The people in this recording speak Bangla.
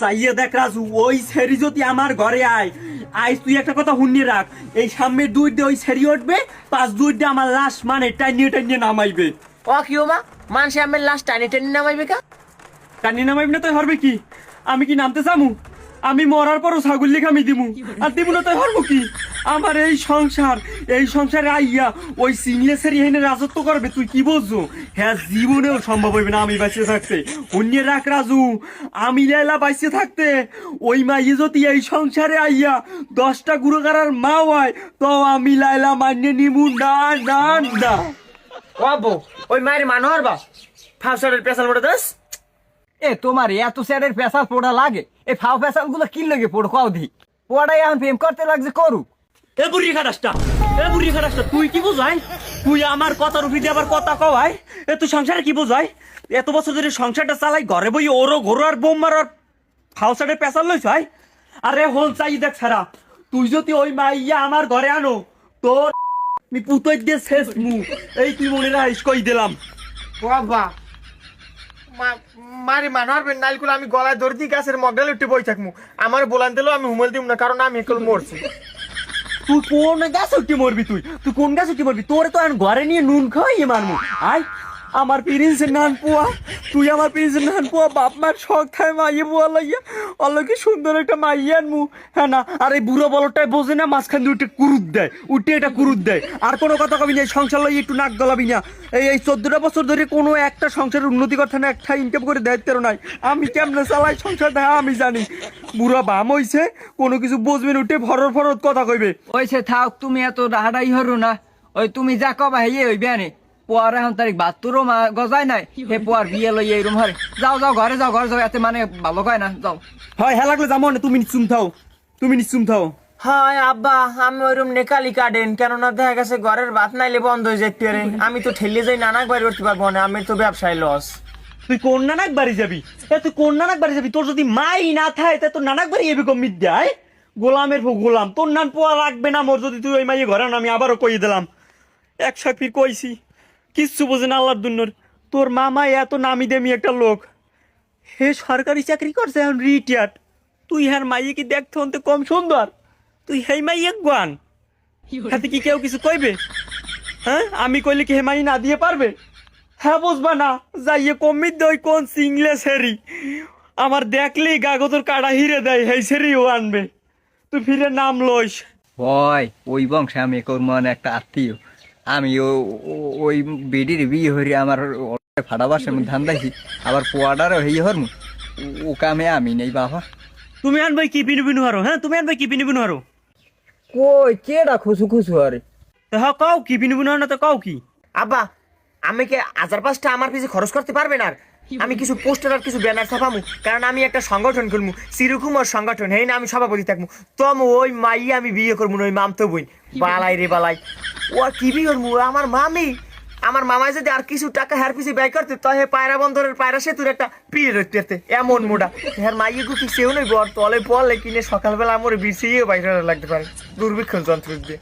চাইয়ে দেখ রাজু ওই সেরি যদি আমার ঘরে আয় আইস তুই একটা কথা শুনিয়ে রাখ এই সামনে দুই দিয়ে ওই সেরি উঠবে পাঁচ দুই দিয়ে আমার লাশ মানে টাইনিয়ে টাইনিয়ে নামাইবে। ও কি ও মা মানুষে আমার লাশ টানি টানিয়ে নামাইবে কা? টানিয়ে নামাইবে না তাই হরবে কি? আমি কি নামতে চামু? আমি মরার পরও ছাগল লিখে আমি দিমু। আর দিমু না তাই হরবো কি? আমার এই সংসার এই সংসারে আইয়া ওই সিনিয়াসের এখানে রাজত্ব করবে তুই কি বলছো? হ্যাঁ জীবনেও সম্ভব হইবে না আমি বাঁচিয়ে থাকতে। অন্য রাখ রাজু আমি লাইলা বাঁচিয়ে থাকতে। ওই মাইয়ে যদি এই সংসারে আইয়া দশটা গুরুগারার মা হয় তো আমি লাইলা মান্য নিমু। না না না। ওই মায়ের মানুষ বা? ফাউসারের পেশাল মোটা দাস এ তোমার এত স্যারের পেশাল পোড়া লাগে। এই ফাও পেশালগুলো কি লাগে পোড়ো কাও দি? পোড়াই এখন প্রেম করতে লাগছে করুক। এ বুড়ি খাটাসটা। এ বুড়ি খাটাসটা তুই কি বোঝাই? তুই আমার কথার উপর দিয়ে আবার কথা কওয়াই? এ তুই সংসারে কি বোঝাই? এত বছর ধরে সংসারটা চালাই ঘরে বই ওরও ঘোরো আর বোম মারার ফাউসারে পেশাল লইছ ভাই আরে হোল চাই দেখ ছাড়া তুই যদি ওই মাইয়া আমার ঘরে আনো তোর আমি পুতই দিয়ে শেষ মু এই তুই মনে রাখিস কই দিলাম। ও মারি মানুষ নাইলকুল আমি গলায় ধরে দিই গাছের মগডাল উঠে বই থাকমু। আমার বলান দিলেও আমি হুমেল দিব না, কারণ আমি একল মরছি। তুই কোন গাছ উঠে মরবি তুই? তুই কোন গাছ উঠে মরবি? তোরে তো এখন ঘরে নিয়ে নুন খাওয়াই মারমু। আয়। আমার প্রিন্সের নান পোয়া তুই আমার প্রিন্সের নান পোয়া বাপ মার শখ খায় মাইয়ে পোয়া লাইয়া। অল্লকে সুন্দর একটা মাইয়ে আনমু। হ্যাঁ না, আর এই বুড়ো বলটাই বোঝে না, মাঝখান দিয়ে উঠে কুরুত দেয়, উঠে এটা কুরুত দেয়। আর কোনো কথা কবি না সংসার লইয়া একটু নাক গলাবি না। এই এই চোদ্দটা বছর ধরে কোনো একটা সংসারের উন্নতি করতে না, একটা ইনকাম করে দায়িত্ব নাই। আমি কেমনে চালাই সংসার দেখা আমি জানি। বুড়া বাম হইছে, কোনো কিছু বুঝবেন উঠে ফরর ফরত কথা কইবে। ওই সে থাক, তুমি এত রাহাড়াই হরু না। ওই তুমি যা কবা হেয়ে ওই বিয়ানে পোয়ার এখন তারিখ বাহাত্তরও মা গজায় নাই। হে পোয়ার বিয়ে লই এই রুম হরে যাও যাও ঘরে যাও ঘরে যাও এতে মানে ভালো কয় না যাও। হয় হ্যাঁ লাগলে যাব না তুমি নিশ্চুম থাও তুমি নিশ্চুম থাও হায় আব্বা আমি ওইরকম নেকালি কাটেন। কেননা দেখা গেছে ঘরের ভাত নাইলে বন্ধ হয়ে যেতে পারে আমি তো ঠেলে যাই নানাক বাড়ি করতে পারব না। আমি তো ব্যবসায় লস তুই কোন নানাক বাড়ি যাবি? এ তুই কোন নানাক বাড়ি যাবি? তোর যদি মাই না থাকে তা তোর নানাক বাড়ি এবি কম দেয় গোলামের ভো গোলাম। তোর নান পোয়া লাগবে না মোর যদি তুই ওই মাইয়ে ঘরে আমি আবারও কই দিলাম। এক সাকির কইছি কিচ্ছু বোঝে না আল্লাহর দুন্নর। তোর মামা এত নামি দামি একটা লোক। হে সরকারি চাকরি করছে এখন রিটায়ার্ড তুই হ্যার মাইয়ে কি দেখতে হতে কম সুন্দর? তুই হে হেই মাইয়ে গান হাতে কি কেউ কিছু কইবে? হ্যাঁ? আমি কইলে কি হেমাই না দিয়ে পারবে? হ্যাঁ বুঝবা না। যাইয়ে কমিত দই কোন সিংলে সেরি। আমার দেখলেই কাগজের কাটা হিরে দেয়, হেই সেরিও আনবে। তুই ফিরে নাম লইস। ওই ওই বংশে আমি কোর মনে একটা আত্মীয়। আমি ওই বেডির বিয়ে হরি আমার ফাটাবার মধ্যে ধান দেখি আবার পোয়াটার হই হরমু। ও কামে আমি নেই বাবা। তুমি আনবে কি পিনু পিনু হারো হ্যাঁ? তুমি আনবে কি পিনু পিনু হারো? কই কেডা খুশু খুশু আরে? তো হ্যাঁ কাও কি পিনু পিনু না তো কাও কি? আব্বা আমি কি হাজার পাঁচটা আমার পিছে খরচ করতে পারবেন আর? আমি কিছু পোস্টার আর কিছু ব্যানার ছাপামু কারণ আমি একটা সংগঠন খুলমু সিরুকুমার সংগঠন হেই না আমি সভাপতি থাকমু। তম ওই মাই আমি বিয়ে করব ওই মামতো বই। বালাই রে বালাই। ও কি বিয়ে করব আমার মামি। আমার মামাই যদি আর কিছু টাকা হের পিছিয়ে ব্যয় করতে তো হে পায়রা বন্দরের পায়রা সেতুর একটা পিড়ে ধরতে এমন মোটা। হের মাইয়ে গুটি সেও নেই বর তলে পড়লে কিনে সকালবেলা আমার বিছিয়ে বাইরে লাগতে পারে। দুর্ভিক্ষণ যন্ত্র দিয়ে।